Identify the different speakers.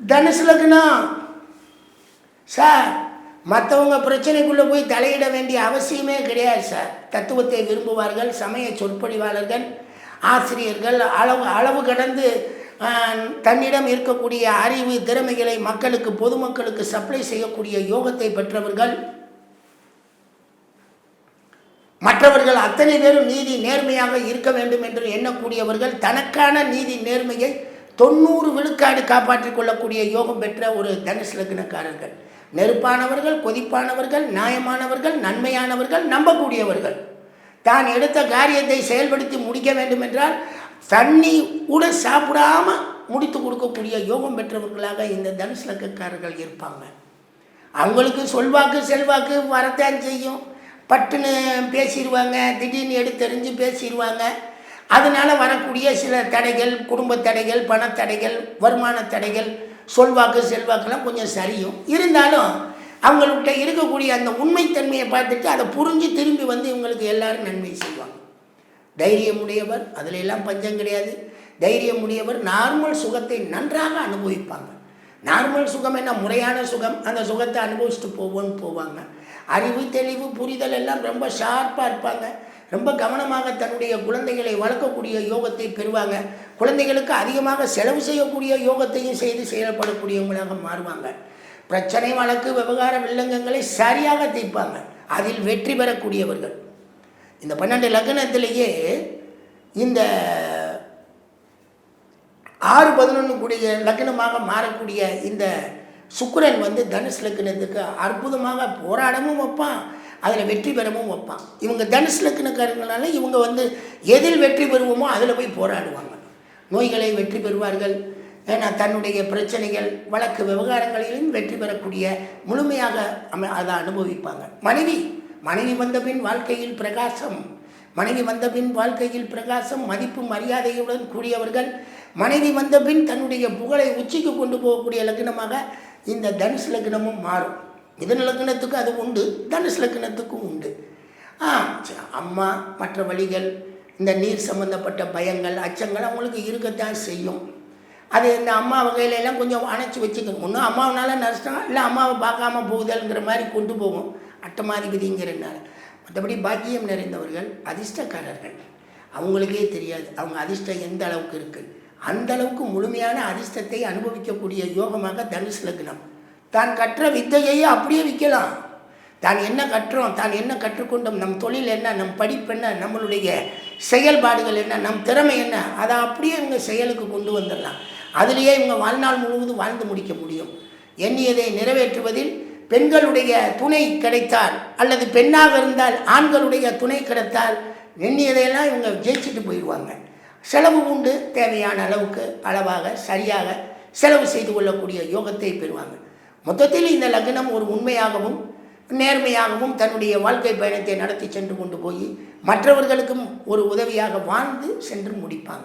Speaker 1: தனுசு லக்னம் சார் மற்றவங்க பிரச்சனைக்குள்ளே போய் தலையிட வேண்டிய அவசியமே கிடையாது சார். தத்துவத்தை விரும்புவார்கள் சமய சொற்பொழிவாளர்கள் ஆசிரியர்கள் அளவு அளவு கடந்து தன்னிடம் இருக்கக்கூடிய அறிவு திறமைகளை மக்களுக்கு பொதுமக்களுக்கு சப்ளை செய்யக்கூடிய யோகத்தை பெற்றவர்கள் மற்றவர்கள் அத்தனை பேரும் நீதி நேர்மையாக இருக்க வேண்டும் என்று எண்ணக்கூடியவர்கள் தனக்கான நீதி நேர்மையை தொண்ணூறு விழுக்காடு காப்பாற்றிக் கொள்ளக்கூடிய யோகம் பெற்ற ஒரு தனுஷ் லக்னக்காரர்கள். நெருப்பானவர்கள் கொதிப்பானவர்கள் நியாயமானவர்கள் நன்மையானவர்கள் நம்பக்கூடியவர்கள். தான் எடுத்த காரியத்தை செயல்படுத்தி முடிக்க வேண்டும் என்றால் தண்ணி கூட சாப்பிடாம முடித்து கொடுக்கக்கூடிய யோகம் பெற்றவர்களாக இந்த தனுஷ் லக்கக்காரர்கள் இருப்பாங்க. அவங்களுக்கு சொல்வாக்கு செல்வாக்கு வரத்தான் செய்யும். பட்டுன்னு பேசிடுவாங்க திடீர்னு எடுத்தெறிஞ்சு பேசிடுவாங்க அதனால் வரக்கூடிய சில தடைகள் குடும்ப தடைகள் பணத்தடைகள் வருமான தடைகள் சொல்வாக்கு செல்வாக்கெல்லாம் கொஞ்சம் சரியும். இருந்தாலும் அவங்கள்ட்ட இருக்கக்கூடிய அந்த உண்மைத்தன்மையை பார்த்துட்டு அதை புரிஞ்சு திரும்பி வந்து இவங்களுக்கு எல்லாரும் நன்மை செய்வாங்க. தைரியம் உடையவர் அதில் எல்லாம் பஞ்சம் கிடையாது. தைரியம் உடையவர் நார்மல் சுகத்தை நன்றாக அனுபவிப்பாங்க. நார்மல் சுகம் என்ன? முறையான சுகம். அந்த சுகத்தை அனுபவிச்சுட்டு போவோன்னு போவாங்க. அறிவு தெளிவு புரிதல் எல்லாம் ரொம்ப ஷார்ப்பாக இருப்பாங்க. ரொம்ப கவனமாக தன்னுடைய குழந்தைகளை வளர்க்கக்கூடிய யோகத்தை பெறுவாங்க. குழந்தைகளுக்கு அதிகமாக செலவு செய்யக்கூடிய யோகத்தையும் செய்து செயல்படக்கூடியவங்களாக மாறுவாங்க. பிரச்சனை வழக்கு விவகார வில்லங்கங்களை சரியாக தீர்ப்பாங்க. அதில் வெற்றி பெறக்கூடியவர்கள். இந்த பன்னெண்டு லக்னத்திலேயே இந்த ஆறு பதினொன்று கூடிய லக்னமாக மாறக்கூடிய இந்த சுக்கரன் வந்து தனுஷ் லக்னத்துக்கு அற்புதமாக போராடவும் வைப்பான். அதில் வெற்றி பெறவும் வைப்பான். இவங்க தனுஷ் லக்னக்காரங்களால இவங்க வந்து எதில் வெற்றி பெறுவோமோ அதில் போய் போராடுவாங்க. நோய்களை வெற்றி பெறுவார்கள். ஏன்னா தன்னுடைய பிரச்சனைகள் வழக்கு விவகாரங்களிலும் வெற்றி பெறக்கூடிய முழுமையாக அம அதை அனுபவிப்பாங்க. மனைவி மனைவி வந்த பின் வாழ்க்கையில் பிரகாசம். மனைவி வந்த பின் வாழ்க்கையில் பிரகாசம் மதிப்பு மரியாதையுடன் கூடியவர்கள். மனைவி வந்த பின் தன்னுடைய புகழை உச்சிக்கு கொண்டு போகக்கூடிய லக்னமாக இந்த தனுஷ் லக்னமும் மாறும். மிதன லக்னத்துக்கு அது உண்டு தனுஷ் லக்னத்துக்கும் உண்டு. ஆ அம்மா மற்ற வழிகள் இந்த நீர் சம்பந்தப்பட்ட பயங்கள் அச்சங்கள் அவங்களுக்கு இருக்கத்தான் செய்யும். அது இந்த அம்மா வகையில எல்லாம் கொஞ்சம் அணைச்சி வச்சுக்கணும். ஒன்றும் அம்மாவனால நஷ்டம் இல்லை அம்மாவை பார்க்காம போகுதல்ங்கிற மாதிரி கொண்டு போகும். அட்டமாதிபதிங்கிறனால மற்றபடி பாக்கியம் நிறைந்தவர்கள் அதிர்ஷ்டக்காரர்கள். அவங்களுக்கே தெரியாது. அவங்க அதிர்ஷ்டம் எந்த அளவுக்கு இருக்குது அந்த அளவுக்கு முழுமையான அதிர்ஷ்டத்தை அனுபவிக்கக்கூடிய யோகமாக தனுஷ் லக்னம். தான் கற்ற வித்தையையே அப்படியே விற்கலாம். தான் என்ன கற்றோம் தான் என்ன கற்றுக்கொண்டோம் நம் தொழில் என்ன நம் படிப்பு என்ன நம்மளுடைய செயல்பாடுகள் என்ன நம் திறமை என்ன அதை அப்படியே இவங்க செயலுக்கு கொண்டு வந்துடலாம். அதிலேயே இவங்க வாழ்நாள் முழுவதும் வாழ்ந்து முடிக்க முடியும். எண்ணியதை நிறைவேற்றுவதில் பெண்களுடைய துணை கிடைத்தால் அல்லது பெண்ணாக இருந்தால் ஆண்களுடைய துணை கிடைத்தால் எண்ணியதையெல்லாம் இவங்க ஜெயிச்சுட்டு போயிடுவாங்க. செலவு உண்டு தேவையான அளவுக்கு அளவாக சரியாக செலவு செய்து கொள்ளக்கூடிய யோகத்தை பெறுவாங்க. மொத்தத்தில் இந்த லக்னம் ஒரு உண்மையாகவும் நேர்மையாகவும் தன்னுடைய வாழ்க்கை பயணத்தை நடத்தி சென்று கொண்டு போய் மற்றவர்களுக்கும் ஒரு உதவியாக வாழ்ந்து சென்று முடிப்பாங்க.